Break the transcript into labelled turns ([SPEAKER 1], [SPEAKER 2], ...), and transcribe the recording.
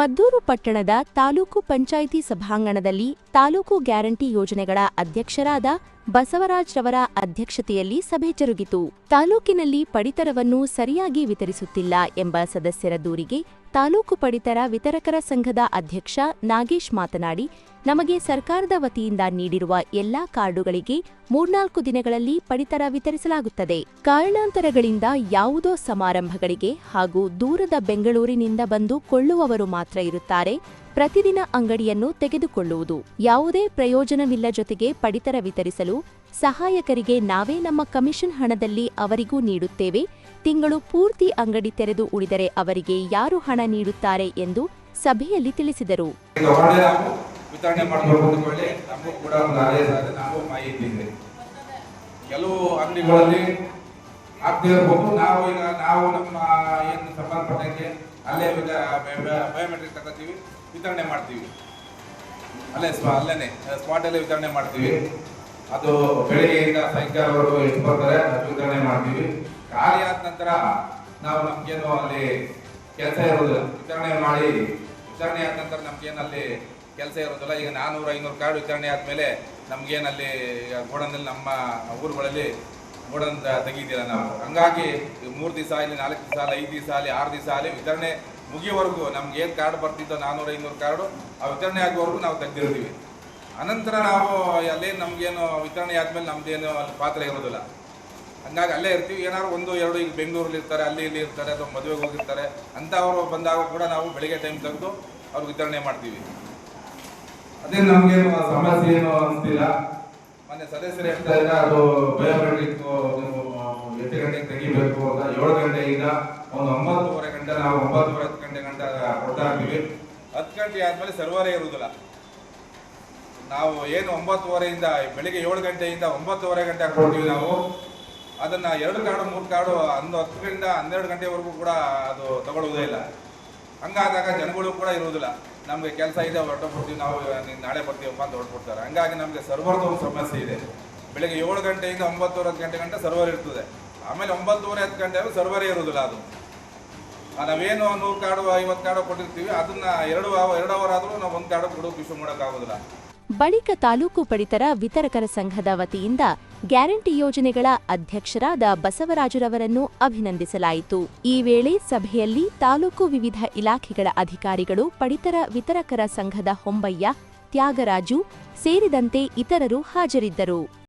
[SPEAKER 1] ಮದ್ದೂರು ಪಟ್ಟಣದ ತಾಲೂಕು ಪಂಚಾಯಿತಿ ಸಭಾಂಗಣದಲ್ಲಿ ತಾಲೂಕು ಗ್ಯಾರಂಟಿ ಯೋಜನೆಗಳ ಅಧ್ಯಕ್ಷರಾದ ಬಸವರಾಜ್ ರವರ ಅಧ್ಯಕ್ಷತೆಯಲ್ಲಿ ಸಭೆ ಜರುಗಿತು. ತಾಲೂಕಿನಲ್ಲಿ ಪಡಿತರವನ್ನು ಸರಿಯಾಗಿ ವಿತರಿಸುತ್ತಿಲ್ಲ ಎಂಬ ಸದಸ್ಯರ ದೂರಿಗೆ ತಾಲೂಕು ಪಡಿತರ ವಿತರಕರ ಸಂಘದ ಅಧ್ಯಕ್ಷ ನಾಗೇಶ್ ಮಾತನಾಡಿ, ನಮಗೆ ಸರ್ಕಾರದ ವತಿಯಿಂದ ನೀಡಿರುವ ಎಲ್ಲಾ ಕಾರ್ಡುಗಳಿಗೆ ಮೂರ್ನಾಲ್ಕು ದಿನಗಳಲ್ಲಿ ಪಡಿತರ ವಿತರಿಸಲಾಗುತ್ತದೆ. ಕಾರಣಾಂತರಗಳಿಂದ ಯಾವುದೋ ಸಮಾರಂಭಗಳಿಗೆ ಹಾಗೂ ದೂರದ ಬೆಂಗಳೂರಿನಿಂದ ಬಂದು ಕೊಳ್ಳುವವರು ಮಾತ್ರ ಇರುತ್ತಾರೆ. ಪ್ರತಿದಿನ ಅಂಗಡಿಯನ್ನು ತೆಗೆದುಕೊಳ್ಳುವುದು ಯಾವುದೇ ಪ್ರಯೋಜನವಿಲ್ಲ ಜೊತೆಗೆ ಪಡಿತರ ವಿತರಿಸಲು ಸಹಾಯಕರಿಗೆ ನಾವೇ ನಮ್ಮ ಕಮಿಷನ್ ಹಣದಲ್ಲಿ ಅವರಿಗೂ ನೀಡುತ್ತೇವೆ. ತಿಂಗಳು ಪೂರ್ತಿ ಅಂಗಡಿ ತೆರೆದು ಉಳಿದರೆ ಅವರಿಗೆ ಯಾರು ಹಣ ನೀಡುತ್ತಾರೆ ಎಂದು ಸಭೆಯಲ್ಲಿ ತಿಳಿಸಿದರು.
[SPEAKER 2] ಕೆಲವು ಅಂಗಡಿಗಳಲ್ಲಿ ಆಗ್ತಾ ಇರ್ಬೋದು ನಾವು ಈಗ, ನಾವು ನಮ್ಮ ಏನು ಸಂಬಂಧಪಟ್ಟಂಗೆ ಅಲ್ಲೇ ಬಯೋಮೆಟ್ರಿಕ್ ತಗೋತೀವಿ, ವಿತರಣೆ ಮಾಡ್ತೀವಿ. ಅಲ್ಲೇ ಸ್ವಾ, ಅಲ್ಲೇನೆ ಸ್ಪಾಟಲ್ಲೇ ವಿತರಣೆ ಮಾಡ್ತೀವಿ. ಅದು ಬೆಳಿಗ್ಗೆಯಿಂದ ಸಾಯಂಕಾಲವರೆಗೂ ಎಷ್ಟು ಬರ್ತಾರೆ, ಅದು ವಿತರಣೆ ಮಾಡ್ತೀವಿ. ಖಾಲಿ ಆದ ನಂತರ ನಾವು ನಮ್ಗೇನು ಅಲ್ಲಿ ಕೆಲಸ ಇರೋದಿಲ್ಲ. ವಿತರಣೆ ಮಾಡಿ, ವಿತರಣೆ ಆದ ನಂತರ ನಮ್ಗೇನು ಅಲ್ಲಿ ಕೆಲಸ ಇರೋದಿಲ್ಲ. ಈಗ ನಾನ್ನೂರು ಐನೂರು ಕಾರ್ಡ್ ವಿತರಣೆ ಆದಮೇಲೆ ನಮ್ಗೇನಲ್ಲಿ ಗೋಡನಲ್ಲಿ ನಮ್ಮ ಊರುಗಳಲ್ಲಿ ಗೋಡನ್ ತೆಗಿದಿಲ್ಲ ನಾವು? ಹಂಗಾಗಿ ಮೂರು ದಿವಸ ಇಲ್ಲಿ ನಾಲ್ಕು ದಿವಸ ಅಲ್ಲಿ ಐದು ದಿವಸ ಅಲ್ಲಿ ಆರು ದಿವಸ ಆಗಲಿ ವಿತರಣೆ ಮುಗಿಯೋವರೆಗೂ ನಮ್ಗೆ ಏನು ಕಾರ್ಡ್ ಬರ್ತಿದ್ದೋ ನಾನ್ನೂರು ಐನೂರು ಕಾರ್ಡು ಆ ವಿತರಣೆ ಆಗುವವರೆಗೂ ನಾವು ತೆಗೆದಿರ್ತೀವಿ. ಅನಂತರ ನಾವು ಅಲ್ಲೇ ನಮಗೇನು ವಿತರಣೆ ಆದಮೇಲೆ ನಮ್ದೇನು ಅಲ್ಲಿ ಪಾತ್ರ ಇರೋದಿಲ್ಲ ಹಂಗಾಗಿ ಅಲ್ಲೇ ಇರ್ತೀವಿ. ಏನಾದ್ರು ಒಂದು, ಎರಡು ಈಗ ಬೆಂಗಳೂರಲ್ಲಿ ಇರ್ತಾರೆ, ಅಲ್ಲಿ ಇಲ್ಲಿ ಇರ್ತಾರೆ, ಅಥವಾ ಮದುವೆಗೆ ಹೋಗಿರ್ತಾರೆ ಅಂಥವರು ಬಂದಾಗ ಕೂಡ ನಾವು ಬೆಳಿಗ್ಗೆ ಟೈಮ್ ತೆಗೆದು ಅವ್ರಿಗೆ ವಿತರಣೆ ಮಾಡ್ತೀವಿ. ಅದೇ ನಮಗೇನು ಸಮಸ್ಯೆ ಏನು ಅನಿಸ್ತಿಲ್ಲ ಮೊನ್ನೆ ಸದಸ್ಯರು ಹೇಳ್ತಾ ಇಲ್ಲ ಅದು ಬಯೋಮೆಟ್ರಿಕ್ ಎಂಟು ಗಂಟೆಗೆ ತೆಗಿಬೇಕು ಅಂತ, ಏಳು ಗಂಟೆಯಿಂದ ಒಂದು ಒಂಬತ್ತುವರೆ ಗಂಟೆ, ನಾವು ಒಂಬತ್ತುವರೆ ಹತ್ತು ಗಂಟೆ ಗಂಟೆ ಕೊಡ್ತಾ ಇರ್ತೀವಿ ಹತ್ತು ಗಂಟೆ ಆದ್ಮೇಲೆ ಸರ್ವರೇ ಇರುವುದಿಲ್ಲ. ನಾವು ಏನು ಒಂಬತ್ತುವರೆಯಿಂದ, ಬೆಳಿಗ್ಗೆ ಏಳು ಗಂಟೆಯಿಂದ ಒಂಬತ್ತುವರೆ ಗಂಟೆ ಕೊಡ್ತೀವಿ ನಾವು. ಅದನ್ನ ಎರಡು ಕಾರ್ಡು ಮೂರು ಕಾರ್ಡು ಒಂದು ಹತ್ತು ಗಂಟೆ, ಹನ್ನೆರಡು ಗಂಟೆವರೆಗೂ ಕೂಡ ಅದು ತಗೊಳ್ಳುವುದೇ ಇಲ್ಲ. ಹಂಗಾದಾಗ ಜನಗಳು ಕೂಡ ಇರುವುದಿಲ್ಲ. ನಮಗೆ ಕೆಲಸ ಇದೆ ಹೊರಟೋಗ್ಬಿಡ್ತೀವಿ ನಾವು ನಾಳೆ ಬರ್ತೀವಪ್ಪ ಅಂತ ಹೊರಟ್ಬಿಡ್ತಾರೆ. ಹಂಗಾಗಿ ನಮಗೆ ಸರ್ವರ್ದು ಒಂದು ಸಮಸ್ಯೆ ಇದೆ. ಬೆಳಿಗ್ಗೆ ಏಳು ಗಂಟೆಯಿಂದ ಒಂಬತ್ತುವರೆ ಗಂಟೆ ಗಂಟೆ ಸರ್ವರ್ ಇರ್ತದೆ. ಆಮೇಲೆ ಒಂಬತ್ತುವರೆ ಹತ್ತು ಗಂಟೆ ಸರ್ವರೇ ಇರುವುದಿಲ್ಲ ಅದು. ನಾವೇನು ನೂರು ಕಾರ್ಡು ಐವತ್ತು ಕಾರ್ಡು ಕೊಟ್ಟಿರ್ತೀವಿ, ಅದನ್ನ ಎರಡು ಎರಡು ಅವರ್ ಆದರೂ ನಾವು ಒಂದು ಕಾರ್ಡು ಕೊಡೋಕೆ ಇಶ್ಯೂ ಮಾಡೋಕ್ಕಾಗೋದಿಲ್ಲ.
[SPEAKER 1] ಬಳಿಕ ತಾಲೂಕು ಪಡಿತರ ವಿತರಕರ ಸಂಘದ ವತಿಯಿಂದ ಗ್ಯಾರಂಟಿ ಯೋಜನೆಗಳ ಅಧ್ಯಕ್ಷರಾದ ಬಸವರಾಜರವರನ್ನು ಅಭಿನಂದಿಸಲಾಯಿತು. ಈ ವೇಳೆ ಸಭೆಯಲ್ಲಿ ತಾಲೂಕು ವಿವಿಧ ಇಲಾಖೆಗಳ ಅಧಿಕಾರಿಗಳು, ಪಡಿತರ ವಿತರಕರ ಸಂಘದ ಹೊಂಬಯ್ಯ, ತ್ಯಾಗರಾಜು ಸೇರಿದಂತೆ ಇತರರು ಹಾಜರಿದ್ದರು.